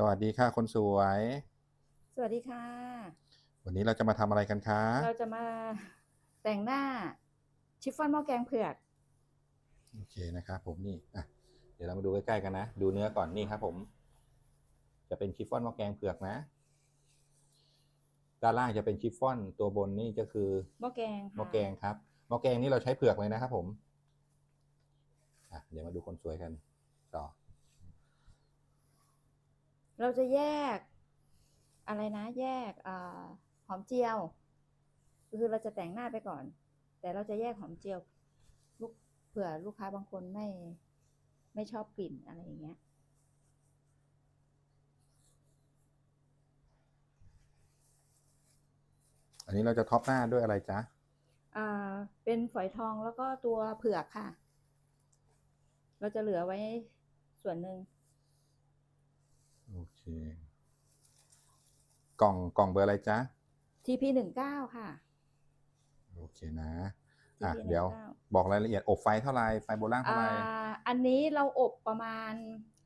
สวัสดีค่ะคนสวย สวัสดีค่ะ วันนี้เราจะมาทำอะไรกันคะเราจะมาแต่งหน้าชิฟฟ่อนหม้อแกงเผือก โอเคนะครับผมนี่อะเดี๋ยวเรามาดูใกล้ๆกันนะ ดูเนื้อก่อนนี่ครับผม จะเป็นชิฟฟ่อนหม้อแกงเผือกนะ ด้านล่างจะเป็นชิฟฟ่อนตัวบนนี่ก็คือหม้อแกงค่ะหม้อแกงครับหม้อแกงนี่เราใช้เผือกเลยนะครับผมอะเดี๋ยวมาดูคนสวยกันต่อ เราจะแยกอะไรนะ แยกอาหอมเจียว คือเราจะแต่งหน้าไปก่อน แต่เราจะแยกหอมเจียวลูกเผื่อลูกค้าบางคนไม่ไม่ชอบกลิ่นอะไรอย่างเงี้ยอันนี้เราจะท็อปหน้าด้วยอะไรจ๊ะอ่าเป็นฝอยทองแล้วก็ตัวเผือกค่ะ เราจะเหลือไว้ส่วนหนึ่งโอ เค กล่องกล่องเบอร์อะไรจ๊ะ TP หนึ่งเก้าค่ะ โอเคนะ อะ TP เดี๋ยว 19บอกรายละเอียดอบไฟเท่าไหรไฟโบล่างเท่าไหรอ่าอันนี้เราอบประมาณ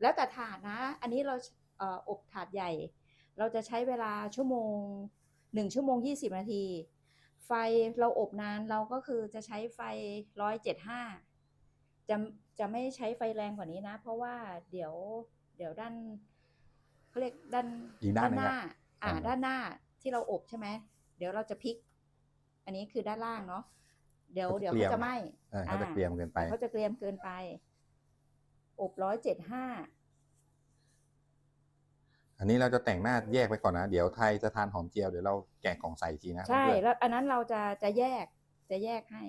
แล้วแต่ถาดนะ อันนี้เราเอ่ออบถาดใหญ่ เราจะใช้เวลาชั่วโมงหนึ่งชั่วโมงยี่สิบนาที ไฟเราอบนานเราก็คือจะใช้ไฟร้อยเจ็ดห้าจะจะไม่ใช้ไฟแรงกว่านี้นะ เพราะว่าเดี๋ยวเดี๋ยวด้าน เขาเรียกด้านอีกด้านหนึ่งหน้า อะอ่า อ่า ด้านหน้าที่เราอบใช่ไหมเดี๋ยวเราจะพลิก อันนี้คือด้านล่างเนาะเดี๋ยวเดี๋ยวเขาจะไหม้เออเขาจะเกรียมเกินไป เขาจะเกรียมเกินไป อบร้อยเจ็ดห้าอันนี้เราจะแต่งหน้าแยกไปก่อนนะ เดี๋ยวไทยจะทานหอมเจียวเดี๋ยวเราแกะกล่องใส่อีกทีนะใช่ เพื่อนแล้วอันนั้นเราจะจะแยกจะแยกให้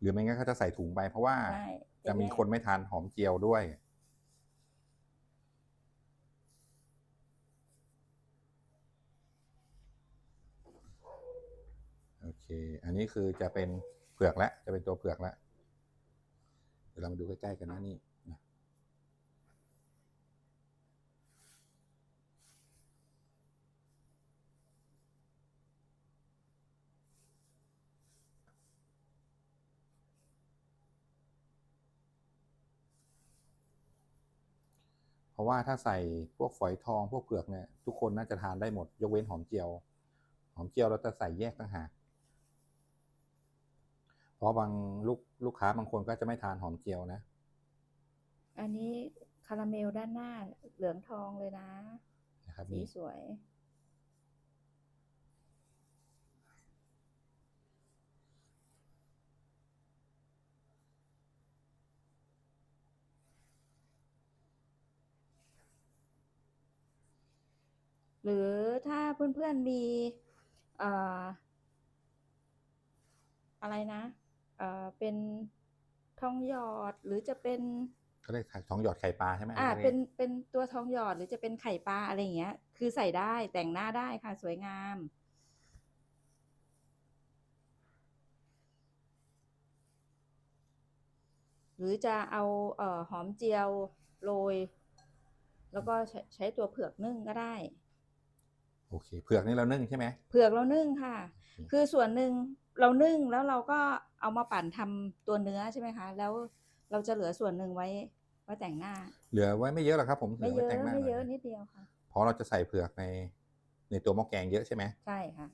หรือไม่งั้นเขาจะใส่ถุงไปเพราะว่าใช่จะมีแยกคนไม่ทานหอมเจียวด้วย เค อันนี้คือจะเป็นเผือกแล้วจะเป็นตัวเผือกแล้วเดี๋ยวเรามาดูใกล้ๆกันนะนี่นะเพราะว่าถ้าใส่พวกฝอยทองพวกเผือกเนี่ยทุกคนน่าจะทานได้หมด ยกเว้นหอมเจียว หอมเจียวเราจะใส่แยกต่างหาก เพราะบางลูกลูกค้าบางคนก็จะไม่ทานหอมเจียวนะ อันนี้คาราเมลด้านหน้าเหลืองทองเลยนะนะครับสีนี่สวย หรือถ้าเพื่อนๆมีเอ่ออะไรนะ เอ่อเป็นทองหยอดหรือจะเป็นเขาเรียกทองหยอดไข่ปลาใช่ไหมอ่าอัเป็นเป็นตัวทองหยอดหรือจะเป็นไข่ปลาอะไรอย่างเงี้ย คือใส่ได้แต่งหน้าได้ค่ะสวยงาม หรือจะเอาเอ่อหอมเจียวโรย แล้วก็ใช้ใช้ตัวเผือกนึ่งก็ได้ โอเค เผือกนี่เรานึ่งใช่ไหมเผือกเรานึ่งค่ะอืมคือส่วนหนึ่ง เรานึ่งแล้วเราก็เอามาปั่นทำตัวเนื้อใช่ไหมคะ แล้วเราจะเหลือส่วนหนึ่งไว้ไว้แต่งหน้า เหลือไว้ไม่เยอะหรอกครับ ผมเหลืไม่อเยไว้อะแต่งหน้าไม่หน่เยอะอยนิดเดียวค่ะเพราะเราจะใส่เผือกในในตัวหม้อแกงเยอะใช่ไหมใช่ค่ะ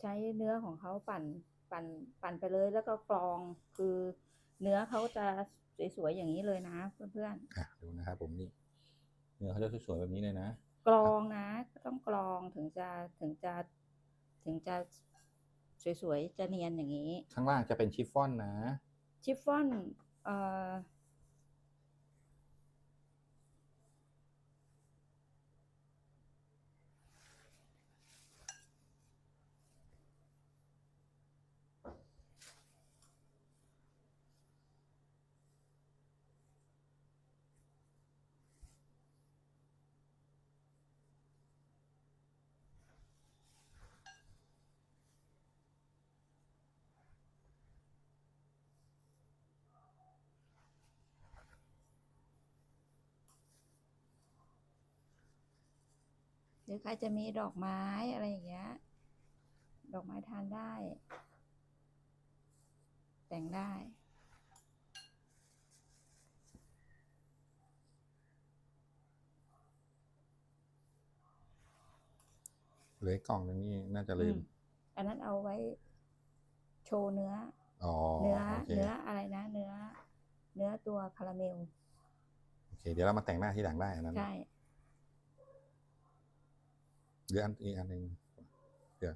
ใช้เนื้อของเขาปั่นปั่นปั่นไปเลยแล้วก็กรองคือเนื้อเขาจะ สวยๆอย่างนี้เลยนะเพื่อนอะดูนะครับผมนี่เนื้อเขาจะสวยๆแบบนี้เลยนะๆกรองนะต้องกรองถึงจะถึงจะถึงจะสวยๆจะเนียนอย่างนี้ ข้างล่างจะเป็นชิฟฟ่อนนะชิฟฟ่อนเอ่อ รือใครจะมีดอกไม้อะไรอย่างเงี้ย ดอกไม้ทานได้ แต่งได้ เหลืออกกล่องนึงนี่น่าจะลืมอืม อันนั้นเอาไว้โชว์เนื้ออ๋อเนื้อโอเคเนื้ออะไรนะ เนื้อ เนื้อตัวคาราเมล โอเค เดี๋ยวเรามาแต่งหน้าที่หลังได้อันนั้น ใช่ หรืออันอีกอันหนึ่งเดี๋ยว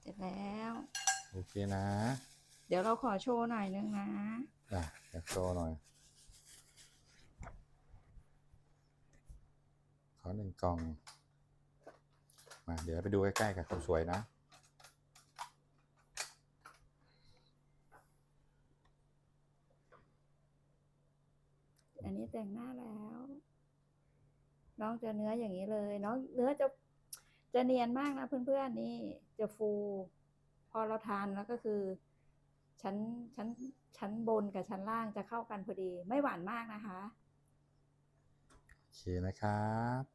เสร็จแล้ว โอเคนะ เดี๋ยวเราขอโชว์หน่อยนึงนะ อะอยากโชว์หน่อย ขอหนึ่งกล่อง มา เดี๋ยวไปดูใกล้ๆกับคนสวยนะ นี้แต่งหน้าแล้ว น้องจะเนื้ออย่างนี้เลย น้องเนื้อจะจะเนียนมากนะเพื่อนๆนี่จะฟู พอเราทานแล้วก็คือชั้นชั้นชั้นบนกับชั้นล่างจะเข้ากันพอดี ไม่หวานมากนะคะ โอเคนะครับ